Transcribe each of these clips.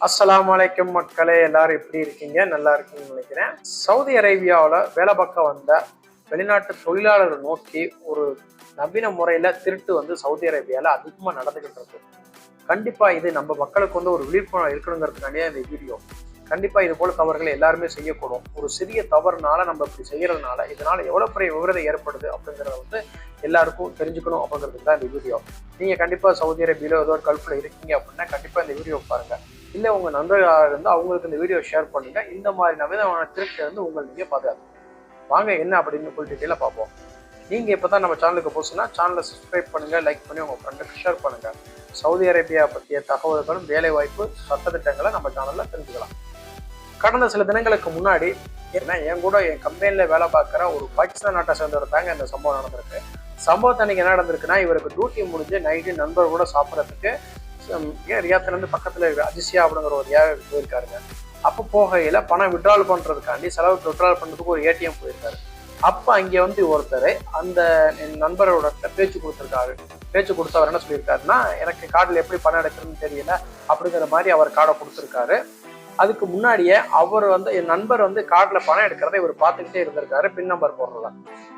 அஸ்லாம் அலைக்கும் மக்களே எல்லாரும் எப்படி இருக்கீங்க? நல்லா இருக்கீங்கன்னு நினைக்கிறேன். சவுதி அரேபியாவில் வேலை பார்க்க வந்த வெளிநாட்டு தொழிலாளரை நோக்கி ஒரு நவீன முறையில் திருட்டு வந்து சவுதி அரேபியாவில் அதிகமாக நடந்துகிட்டு இருக்கு. கண்டிப்பாக இது நம்ம மக்களுக்கு வந்து ஒரு விழிப்புணர்வு இருக்கணுங்கிறதுக்காண்டியே இந்த வீடியோ. கண்டிப்பாக இது போல் தவறுகளை எல்லாருமே செய்யக்கூடும். ஒரு சிறிய தவறுனால நம்ம இப்படி செய்கிறதுனால இதனால் எவ்வளோ பெரிய விவரத்தை ஏற்படுது அப்படிங்கிறத வந்து எல்லாருக்கும் தெரிஞ்சுக்கணும் அப்படிங்கிறதுக்கு தான் இந்த வீடியோ நீங்கள் கண்டிப்பாக சவுதி அரேபியில் ஏதோ ஒரு கல்ஃபில் இருக்கீங்க அப்படின்னா கண்டிப்பாக இந்த வீடியோ பாருங்கள் இல்லை உங்கள் நண்பர்களாக இருந்தால் அவங்களுக்கு இந்த வீடியோ ஷேர் பண்ணுங்கள் இந்த மாதிரி நவீனமான திருட்டு வந்து உங்களை நீங்கள் பாதுகாத்து வாங்க என்ன அப்படின்னு ஃபுல் டீட்டெயிலாக பார்ப்போம். நீங்கள் இப்போ தான் நம்ம சேனலுக்கு போச்சுன்னா சேனலை சப்ஸ்கிரைப் பண்ணுங்கள் லைக் பண்ணி உங்கள் ஃப்ரெண்டுக்கு ஷேர் பண்ணுங்கள் சவுதி அரேபியா பற்றிய தகவல்களும் வேலைவாய்ப்பு சட்டத்திட்டங்களை நம்ம சேனலில் தெரிஞ்சுக்கலாம். கடந்த சில தினங்களுக்கு முன்னாடி ஏன்னா என் கூட என் கம்பெனியில் வேலை பார்க்குற ஒரு பாகிஸ்தான் நாட்டை சேர்ந்தவர் தாங்க இந்த சம்பவம் நடந்திருக்கு. சம்பவத்தை அன்றைக்கி என்ன நடந்திருக்குன்னா இவருக்கு டியூட்டி முடிஞ்சு நைட்டு நண்பர் கூட சாப்பிட்றதுக்கு ஏன் ரியாத்துலேருந்து பக்கத்தில் இருக்கிற அப்படிங்கிற ஒரு ஏரியாவுக்கு போயிருக்காருங்க. அப்போ போகையில் பணம் விட்ரால் பண்ணுறதுக்காண்டி செலவுக்கு விட்ரால் பண்ணுறதுக்கு ஒரு ஏடிஎம் போயிருக்காரு. அப்போ அங்கே வந்து ஒருத்தர் அந்த என் நண்பரோட பேச்சு கொடுத்துருக்காரு. பேச்சு கொடுத்தவர் என்ன சொல்லியிருக்காருன்னா எனக்கு கார்டில் எப்படி பணம் எடுக்கிறதுன்னு தெரியல அப்படிங்கிற மாதிரி அவர் கார்டை கொடுத்துருக்காரு. அதுக்கு முன்னாடியே அவர் வந்து என் நண்பர் வந்து கார்டில் பணம் எடுக்கிறத இவர் பார்த்துக்கிட்டே இருந்திருக்காரு பின் நம்பர் போடுறத.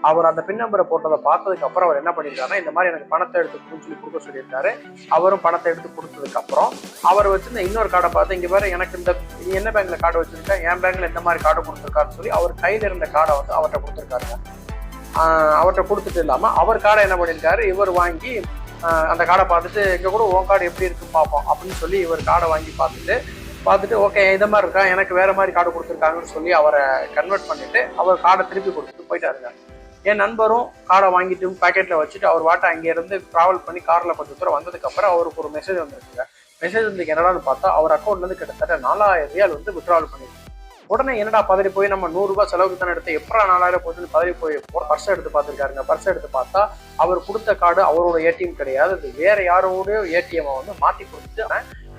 அவர் அந்த பின் நம்பரை போட்டதை பார்த்ததுக்கு அப்புறம் அவர் என்ன பண்ணியிருக்காருன்னா இந்த மாதிரி எனக்கு பணத்தை எடுத்து கொடுன்னு சொல்லி கொடுக்க சொல்லியிருக்காரு. அவரும் பணத்தை எடுத்து கொடுத்ததுக்கு அப்புறம் அவர் வச்சிருந்த இன்னொரு கார்டை பார்த்து இங்கே பாரு எனக்கு இந்த நீ என்ன பேங்க்ல கார்டு வச்சிருக்கா? என் பேங்க்ல இந்த மாதிரி கார்டு கொடுத்துருக்காருன்னு சொல்லி அவர் கையில் இருந்த கார்டை வந்து அவர்கிட்ட கொடுத்துருக்காருங்க அவர்கிட்ட கொடுத்துட்டு இல்லாமல் அவர் கார்டை என்ன பண்ணியிருக்காரு? இவர் வாங்கி அந்த கார்டை பார்த்துட்டு இங்கே கூட உன் கார்டு எப்படி இருக்குன்னு பார்ப்போம் அப்படின்னு சொல்லி இவர் கார்டை வாங்கி பார்த்துட்டு பார்த்துட்டு ஓகே இதை மாதிரி இருக்கா? எனக்கு வேற மாதிரி கார்டு கொடுத்துருக்காங்கன்னு சொல்லி அவரை கன்வெர்ட் பண்ணிட்டு அவர் கார்டை திருப்பி கொடுத்துட்டு போயிட்டாருங்க என் நண்பரும் கார்டை வாங்கிட்டு பேக்கெட்டில் வச்சுட்டு அவர் வாட்டை அங்கேருந்து ட்ராவல் பண்ணி காரில் கொஞ்சம் தூரம் வந்ததுக்கப்புறம் அவருக்கு ஒரு மெசேஜ் வந்துருக்குங்க மெசேஜ் வந்து என்னடான்னு பார்த்தா அவர் அக்கௌண்ட்லேருந்து கிட்டத்தட்ட நாலாயிரம் ரியால் வந்து விட்ராவல் பண்ணிருக்கு உடனே என்னடா பதறி போய் நம்ம நூறுரூபா செலவுக்கு தானே எடுத்து எப்படா நாலாயிரம் போச்சுன்னு பதறி போய் பர்ஸ் எடுத்து பார்த்துருக்காருங்க. பர்ஸ் எடுத்து பார்த்தா அவர் கொடுத்த கார்டு அவரோட ஏடிஎம் கிடையாது. அது வேற யாரோடய ஏடிஎம்மை வந்து மாற்றி கொடுத்துட்டு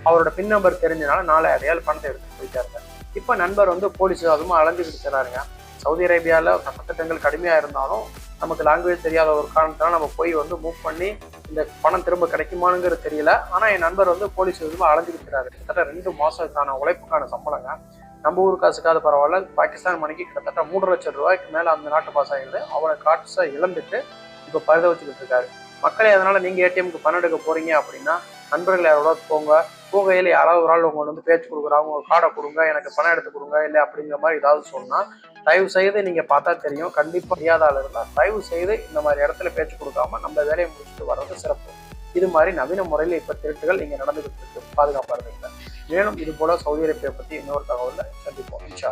அவரோட பின் நம்பர் தெரிஞ்சனால நாளை அடையாள பணத்தை எடுத்து போயிட்டாருங்க இப்போ நண்பர் வந்து போலீஸ் அதுவும் அலைஞ்சுக்கிட்டு தராருங்க சவுதி அரேபியாவில் சட்டத்திட்டங்கள் கடுமையாக இருந்தாலும் நமக்கு லாங்குவேஜ் தெரியாத ஒரு காரணத்தினால நம்ம போய் வந்து மூவ் பண்ணி இந்த பணம் திரும்ப கிடைக்குமானுங்கிறது தெரியல. ஆனால் என் நண்பர் வந்து போலீஸ் எதுவும் அலைஞ்சுக்கிட்டு கிட்டத்தட்ட ரெண்டு மாதத்துக்கான உழைப்புக்கான சம்பளங்க. நம்ம ஊர் காசுக்காவது பரவாயில்ல. பாகிஸ்தான் மணிக்கு கிட்டத்தட்ட மூன்று லட்சம் ரூபாய்க்கு மேலே அந்த நாட்டு பாஸ் ஆகிடுது அவரை காட்ஸை இழந்துட்டு இப்போ பரித வச்சுக்கிட்டு இருக்காரு. மக்களே அதனால் நீங்கள் ஏடிஎம்க்கு பணம் எடுக்க போகிறீங்க அப்படின்னா நண்பர்கள் யாரோட போங்க. போகையில் யாராவது ஒரு ஆள் உங்களை வந்து பேச்சு கொடுக்குறாங்க உங்கள் கார்டை கொடுங்க எனக்கு பணம் எடுத்து கொடுங்க இல்லை அப்படிங்கிற மாதிரி ஏதாவது சொன்னால் தயவு செய்து நீங்கள் பார்த்தா தெரியும். கண்டிப்பாக தெரியாத ஆள் இருந்தால் தயவு செய்து இந்த மாதிரி இடத்துல பேச்சு கொடுக்காம நம்ம வேலையை முடிச்சுட்டு வர்றது சிறப்பு. இது மாதிரி நவீன முறையில் இப்போ திருட்டுகள் நீங்கள் நடந்துகிட்டு இருக்கு. பாதுகாப்பாக இருந்தீங்க மேலும் இது போல சவுதி அரேபியா பற்றி இன்னொரு தகவலில் சந்திப்போம். இன்ஷா